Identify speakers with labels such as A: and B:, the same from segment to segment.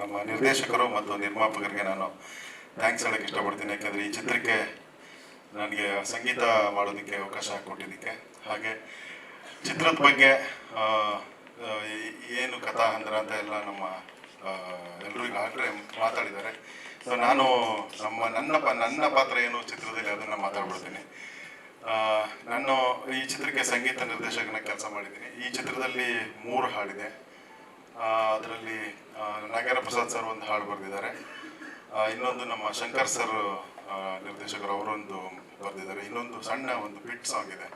A: ನಮ್ಮ ನಿರ್ದೇಶಕರು ಮತ್ತು ನಿರ್ಮಾಪಕರಿಗೆ ನಾನು ಥ್ಯಾಂಕ್ಸ್ ಹೇಳಕ್ಕೆ ಇಷ್ಟಪಡ್ತೀನಿ. ಯಾಕೆಂದರೆ ಈ ಚಿತ್ರಕ್ಕೆ ನನಗೆ ಸಂಗೀತ ಮಾಡೋದಕ್ಕೆ ಅವಕಾಶ ಕೊಟ್ಟಿದ್ದಕ್ಕೆ. ಹಾಗೆ ಚಿತ್ರದ ಬಗ್ಗೆ ಏನು ಕಥಾ ಹಂದ್ರ ಅಂತ ಎಲ್ಲ ನಮ್ಮ ಎಲ್ಲರೂ ಈಗ ಆಗಲೇ ಮಾತಾಡಿದ್ದಾರೆ. ಸೊ ನಾನು ನಮ್ಮ, ನನ್ನ ನನ್ನ ಪಾತ್ರ ಏನು ಚಿತ್ರದಲ್ಲಿ ಅದನ್ನು ಮಾತಾಡ್ಬಿಡ್ತೀನಿ. ನಾನು ಈ ಚಿತ್ರಕ್ಕೆ ಸಂಗೀತ ನಿರ್ದೇಶಕನ ಕೆಲಸ ಮಾಡಿದ್ದೀನಿ. ಈ ಚಿತ್ರದಲ್ಲಿ ಮೂರು ಹಾಡಿದೆ. ಅದರಲ್ಲಿ ನಾಗೇಂದ್ರ ಪ್ರಸಾದ್ ಸರ್ ಒಂದು ಹಾಡು ಬರೆದಿದ್ದಾರೆ. ಇನ್ನೊಂದು ನಮ್ಮ ಶಂಕರ್ ಸರ್ ನಿರ್ದೇಶಕರು ಅವರೊಂದು ಬರೆದಿದ್ದಾರೆ. ಇನ್ನೊಂದು ಸಣ್ಣ ಒಂದು ಬಿಟ್ ಸಾಂಗ್ ಇದೆ.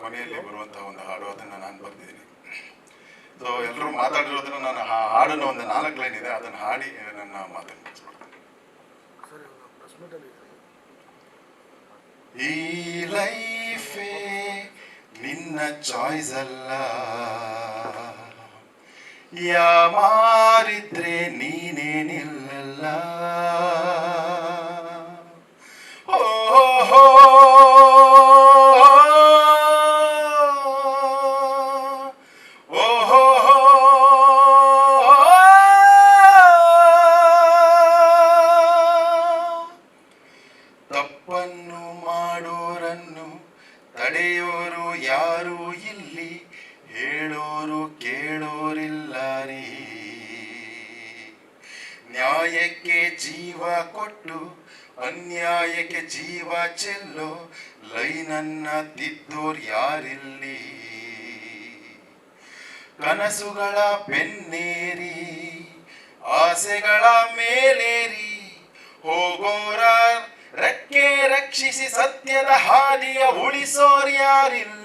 A: ಕೊನೆಯಲ್ಲಿ ಬರುವಂತಹ ಒಂದು ಹಾಡು, ಅದನ್ನು ನಾನು ಬರೆದಿದ್ದೀನಿ. ಸೊ ಎಲ್ಲರೂ ಮಾತಾಡಿರೋದನ್ನ ನಾನು ಆ ಹಾಡನ್ನು ಒಂದು ನಾಲ್ಕು ಲೈನ್ ಇದೆ, ಅದನ್ನು ಹಾಡಿ ನನ್ನ ಮಾತನ್ನು ಈ ಲೈಫೇ ನಿನ್ನ ಚಾಯ್ಸ್ ಅಲ್ಲ. ಯಾಮಾರಿದ್ರೆ ನೀನೇ ನಿಲ್ಲಲ್ಲ ಓ ಹೋ ಓ ಹೋ ತಪ್ಪನ್ನು ಮಾಡೋರನ್ನು ತಡೆಯೋರು ಯಾರು ಇಲ್ಲಿ ಹೇಳೋರು ನ್ಯಾಯಕ್ಕೆ ಜೀವ ಕೊಟ್ಟು, ಅನ್ಯಾಯಕ್ಕೆ ಜೀವ ಚೆಲ್ಲೋ, ಲೈನನ್ನ ತಿದ್ದೋರ್ ಯಾರಿಲ್ಲಿ? ಕನಸುಗಳ ಬೆನ್ನೇರಿ, ಆಸೆಗಳ ಮೇಲೇರಿ, ಹೋಗೋರ ರಕ್ಕೆ ರಕ್ಷಿಸಿ ಸತ್ಯದ ಹಾದಿಯ ಉಳಿಸೋರ್ ಯಾರಿಲ್ಲ?